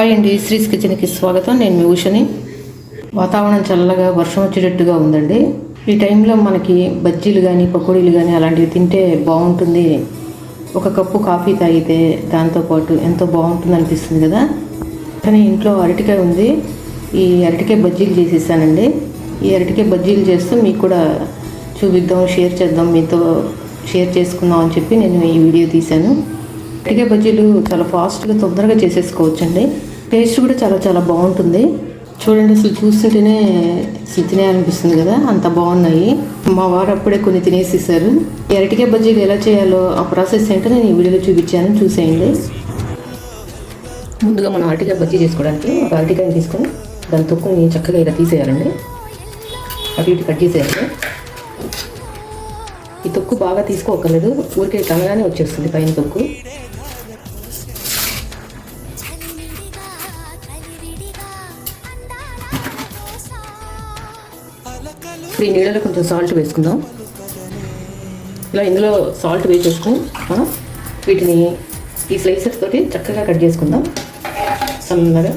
Hi అండి శ్రీస్ కిచెన్కి స్వాగతం. నేను మీ ఉషని. వాతావరణం చల్లగా వర్షం వచ్చేటట్టుగా ఉందండి. ఈ టైంలో మనకి బజ్జీలు కానీ పకోడీలు కానీ అలాంటివి తింటే బాగుంటుంది. ఒక కప్పు కాఫీ తాగితే దాంతోపాటు ఎంతో బాగుంటుంది అనిపిస్తుంది కదా. కానీ ఇంట్లో అరటికాయ ఉంది. ఈ అరటికాయ బజ్జీలు చేసేసానండి. ఈ అరటికాయ బజ్జీలు చేస్తూ మీకు కూడా చూపిద్దాం షేర్ చేద్దాం మీతో షేర్ చేసుకుందాం అని చెప్పి నేను ఈ వీడియో తీశాను. అరటికాయ బజ్జీలు చాలా ఫాస్ట్గా తొందరగా చేసేసుకోవచ్చండి. టేస్ట్ కూడా చాలా చాలా బాగుంటుంది. చూడండి అసలు చూస్తుంటేనే అసలు తినేయాలనిపిస్తుంది కదా అంత బాగున్నాయి. మా వారు అప్పుడే కొన్ని తినేసేసారు. ఈ అరటికాయ బజ్జీలు ఎలా చేయాలో ఆ ప్రాసెస్ ఏంటో నేను ఈ వీడియోలో చూపించాను చూసేయండి. ముందుగా మనం అరటికాయ బజ్జీ చేసుకోవడానికి ఒక అరటికాయని తీసుకొని దాని తొక్కుని చక్కగా ఇలా తీసేయాలండి. అటు ఇటు కట్ చేసేయాలి. ఈ తొక్కు బాగా తీసుకోకర్లేదు ఊరికే తనగానే వచ్చేస్తుంది పైన తొక్కు. ఇప్పుడు ఈ నీళ్ళలో కొంచెం సాల్ట్ వేసుకుందాం. ఇలా ఇందులో సాల్ట్ వేసేసుకుని మనం వీటిని ఈ స్లైసెస్ తోటి చక్కగా కట్ చేసుకుందాం. సన్నగా.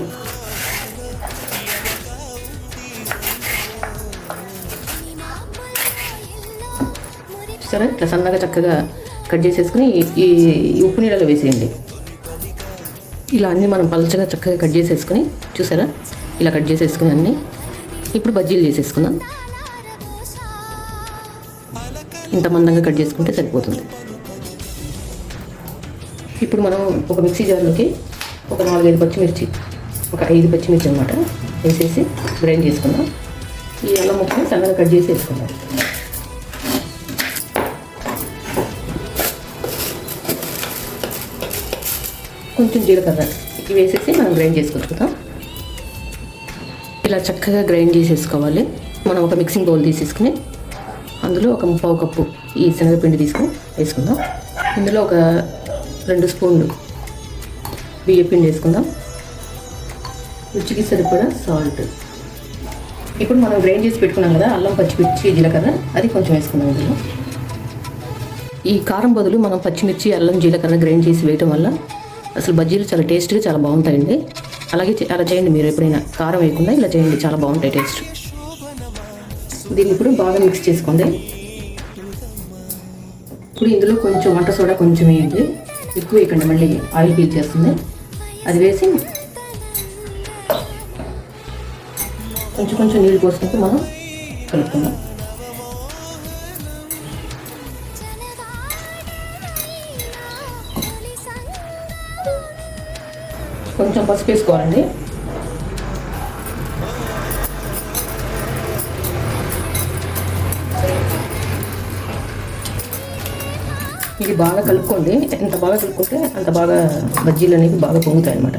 సరే ఇట్లా సన్నగా చక్కగా కట్ చేసేసుకుని ఈ ఈ ఉప్పు నీళ్ళలో వేసేయండి. ఇలా అన్నీ మనం పలచగా చక్కగా కట్ చేసేసుకుని చూసారా? ఇలా కట్ చేసేసుకుని అన్నీ. ఇప్పుడు బజ్జీలు చేసేసుకుందాం. ఇంత మందంగా కట్ చేసుకుంటే సరిపోతుంది. ఇప్పుడు మనం ఒక మిక్సీ జార్లోకి ఒక నాలుగైదు పచ్చిమిర్చి ఒక ఐదు పచ్చిమిర్చి అనమాట వేసేసి గ్రైండ్ చేసుకుందాం. ఈ అల్లం ముక్కని సన్నగా కట్ చేసి వేసుకుందాం కొంచెం జీలకర్ర ఇవి వేసేసి మనం గ్రైండ్ చేసుకుంటున్నాం ఇలా చక్కగా గ్రైండ్ చేసేసుకోవాలి. మనం ఒక మిక్సింగ్ బౌల్ తీసేసుకుని అందులో ఒక ముప్పావు కప్పు ఈ శనగపిండి తీసుకుని వేసుకుందాం. ఇందులో ఒక రెండు స్పూన్లు బియ్యపిండి వేసుకుందాం. రుచికి సరిపడా సాల్ట్ ఇప్పుడు మనం గ్రైండ్ చేసి పెట్టుకున్నాం కదా అల్లం పచ్చిమిర్చి జీలకర్ర అది కొంచెం వేసుకుందాం ఇందులో. ఈ కారం బదులు మనం పచ్చిమిర్చి అల్లం జీలకర్ర గ్రైండ్ చేసి వేయటం వల్ల అసలు బజ్జీలు చాలా టేస్ట్గా చాలా బాగుంటాయండి. అలాగే అలా చేయండి మీరు ఎప్పుడైనా కారం వేయకుండా ఇలా చేయండి చాలా బాగుంటాయి టేస్ట్. దీన్ని ఇప్పుడు బాగా మిక్స్ చేసుకోండి. ఇప్పుడు ఇందులో కొంచెం వంట సోడా కొంచెం వేయండి. ఎక్కువ వేయకండి మళ్ళీ ఆయిల్ పీల్ చేస్తుంది. అది వేసి కొంచెం కొంచెం నీళ్ళు పోసుకుంటూ మనం కలుపుకుందాం. కొంచెం పసుపు వేసుకోవాలండి. ఇది బాగా కలుపుకోండి. ఎంత బాగా కలుపుకుంటే అంత బాగా బజ్జీలు అనేవి బాగా పొంగుతాయి అన్నమాట.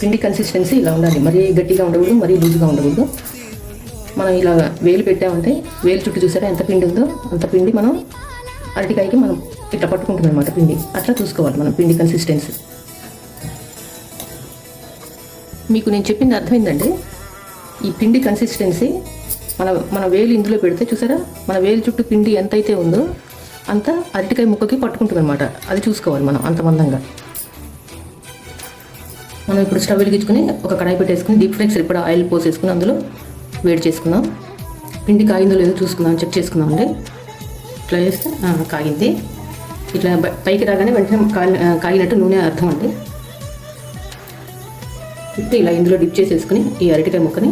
పిండి కన్సిస్టెన్సీ ఇలా ఉండాలి. మరీ గట్టిగా ఉండకూడదు మరీ లూజుగా ఉండకూడదు. మనం ఇలా వేలు పెట్టామంటే వేలు చుట్టూ చూసారా ఎంత పిండి ఉందో? అంత పిండి మనం అరటికాయకి మనం ఇట్లా పట్టుకుంటుంది అనమాట పిండి. అట్లా చూసుకోవాలి మనం పిండి కన్సిస్టెన్సీ మీకు నేను చెప్పింది అర్థమైందండి? ఈ పిండి కన్సిస్టెన్సీ మన మన వేలు ఇందులో పెడితే చూసారా? మన వేలు చుట్టూ పిండి ఎంత అయితే ఉందో అంత అరటికాయ ముక్కకి పట్టుకుంటుంది అనమాట అది చూసుకోవాలి మనం అంత మందంగా. మనం ఇప్పుడు స్టవ్ వెలిగించుకుని ఒక కడాయి పెట్టేసుకుని డీప్ ఫ్రైకి సరిపడా ఆయిల్ పోసేసుకుని అందులో వేడి చేసుకుందాం. పిండి కాగిందో లేదో చూసుకుందాం చెక్ చేసుకుందాం అండి. ఇట్లా చేస్తే కాగింది. ఇట్లా పైకి రాగానే వెంటనే కాలి కాగినట్టు నూనె అర్థం అండి. ఇప్పుడు ఇలా ఇందులో డిప్ చేసేసుకుని ఈ అరటికాయ ముక్కని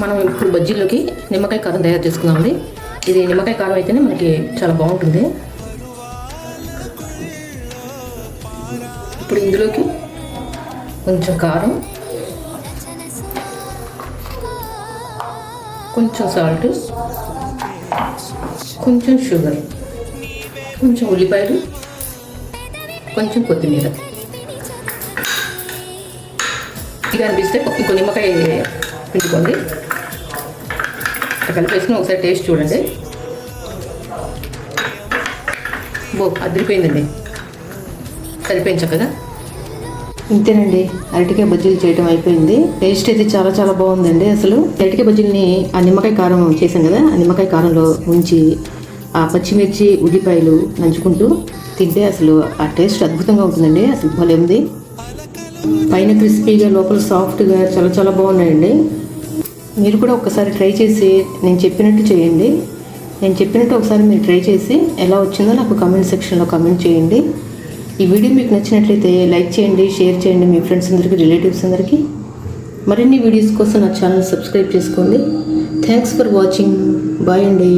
మనం ఇప్పుడు బజ్జీలోకి నిమ్మకాయ కారం తయారు చేసుకుందామండి. ఇది నిమ్మకాయ కారం అయితేనే మనకి చాలా బాగుంటుంది. ఇప్పుడు ఇందులోకి కొంచెం కారం కొంచెం సాల్ట్ కొంచెం షుగర్ కొంచెం ఉల్లిపాయలు కొంచెం కొత్తిమీర. ఇది అనిపిస్తే ఇంకో నిమ్మకాయ పిండుకోండి. అట్లా కలిపేసుకుని ఒకసారి టేస్ట్ చూడండి. బో అదిరిపోయిందండి. సరిపోయింది కదా ఇంతేనండి అరటికాయ బజ్జీలు చేయటం అయిపోయింది. టేస్ట్ అయితే చాలా చాలా బాగుందండి అసలు. అరటికాయ బజ్జీలని ఆ నిమ్మకాయ కారం చేశాం కదా ఆ నిమ్మకాయ కారంలో ఉంచి ఆ పచ్చిమిర్చి ఉల్లిపాయలు నంచుకుంటూ తింటే అసలు ఆ టేస్ట్ అద్భుతంగా ఉంటుందండి అసలు భలే ఉంది. పైన క్రిస్పీగా లోపల సాఫ్ట్గా చాలా చాలా బాగున్నాయండి. మీరు కూడా ఒకసారి ట్రై చేసి నేను చెప్పినట్టు చేయండి. నేను చెప్పినట్టు ఒకసారి మీరు ట్రై చేసి ఎలా వచ్చిందో నాకు కమెంట్ సెక్షన్లో కమెంట్ చేయండి. ఈ వీడియో మీకు నచ్చినట్లయితే లైక్ చేయండి షేర్ చేయండి మీ ఫ్రెండ్స్ అందరికీ రిలేటివ్స్ అందరికీ. మరిన్ని వీడియోస్ కోసం నా ఛానల్ సబ్స్క్రైబ్ చేసుకోండి. థ్యాంక్స్ ఫర్ వాచింగ్ బాయ్ అండి.